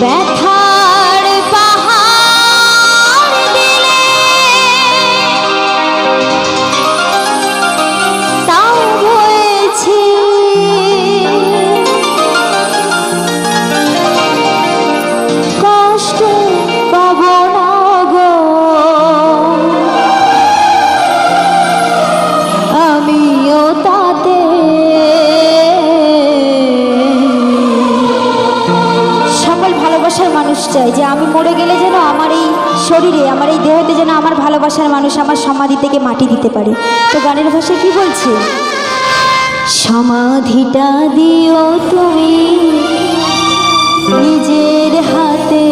ব্যথা যেন আমার এই শরীরে, আমার এই দেহতে যেন আমার ভালোবাসার মানুষ আমার সমাধি থেকে মাটি দিতে পারে। তো গানের ভাষায় কি বলছে? সমাধিটা দিও তুমি নিজের হাতে।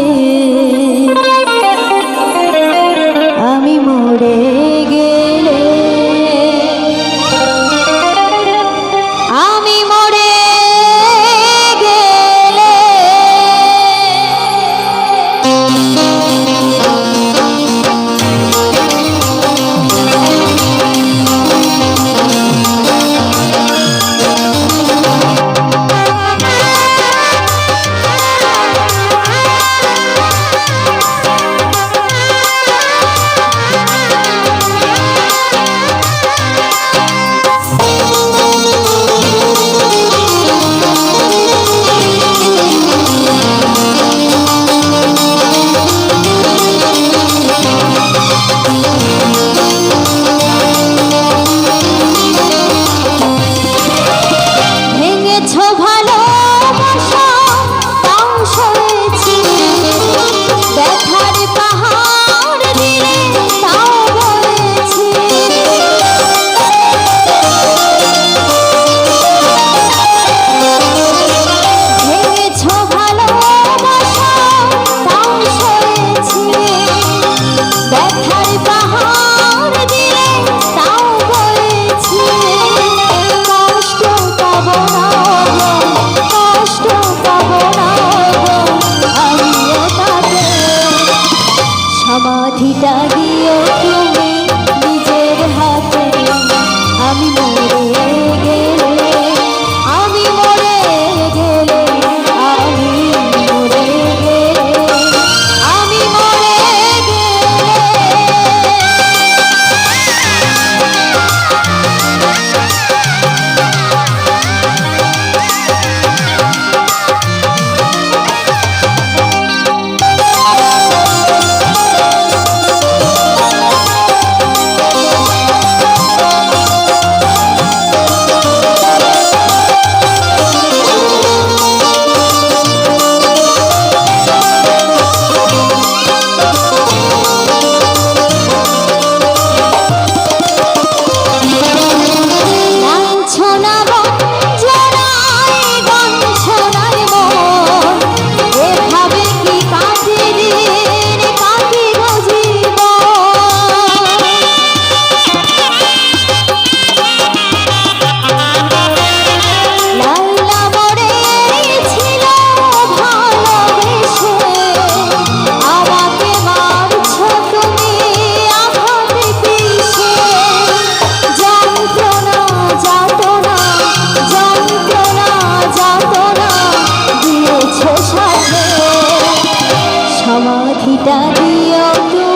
左を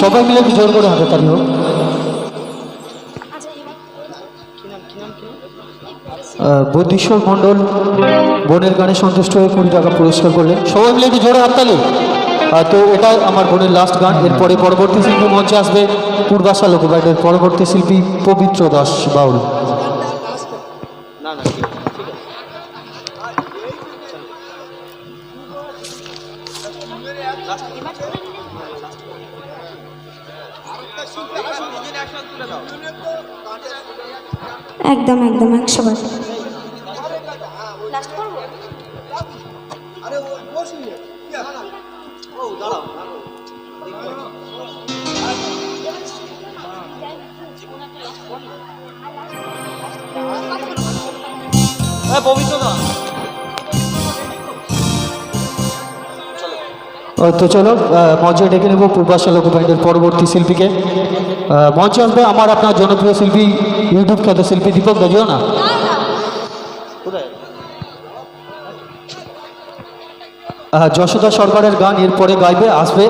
সবাই মিলে একটু জোর করে হাতে তালি হোক। আহ, বুদ্ধিশ্বর মণ্ডল বোনের গানে সন্তুষ্ট হয়ে কুড়ি টাকা পুরস্কার করলেন। সবাই মিলে একটু জোরে হাততালি তো এটা আমার বোনের লাস্ট গান। এরপরে পরবর্তী শিল্পী মঞ্চে আসবে পূর্বাশা লোকবাইটের পরবর্তী শিল্পী পবিত্র দাস বাউল। একদম একদম একশো বার। আহ, তো চলো মঞ্চে ডেকে নেব পূর্বাশা লোকবাইটের পরবর্তী শিল্পীকে। মঞ্চে আসবে আমার আপনার জনপ্রিয় শিল্পী ইউটিউব খ্যাত শিল্পী দীপক দাজিও না? যশোদা সরকারের গান এরপরে গাইবে, আসবে।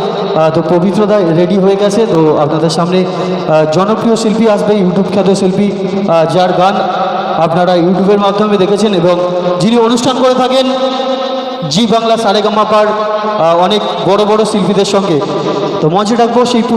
তো পবিত্রদা রেডি হয়ে গেছে, তো আপনাদের সামনে জনপ্রিয় শিল্পী আসবে ইউটিউব খ্যাত শিল্পী যার গান আপনারা ইউটিউবের মাধ্যমে দেখেছেন এবং যিনি অনুষ্ঠান করে থাকেন জি বাংলা সারেগামাপার অনেক বড় বড় শিল্পীদের সঙ্গে। তো মঞ্চে ডাকবো সেই পূর্ব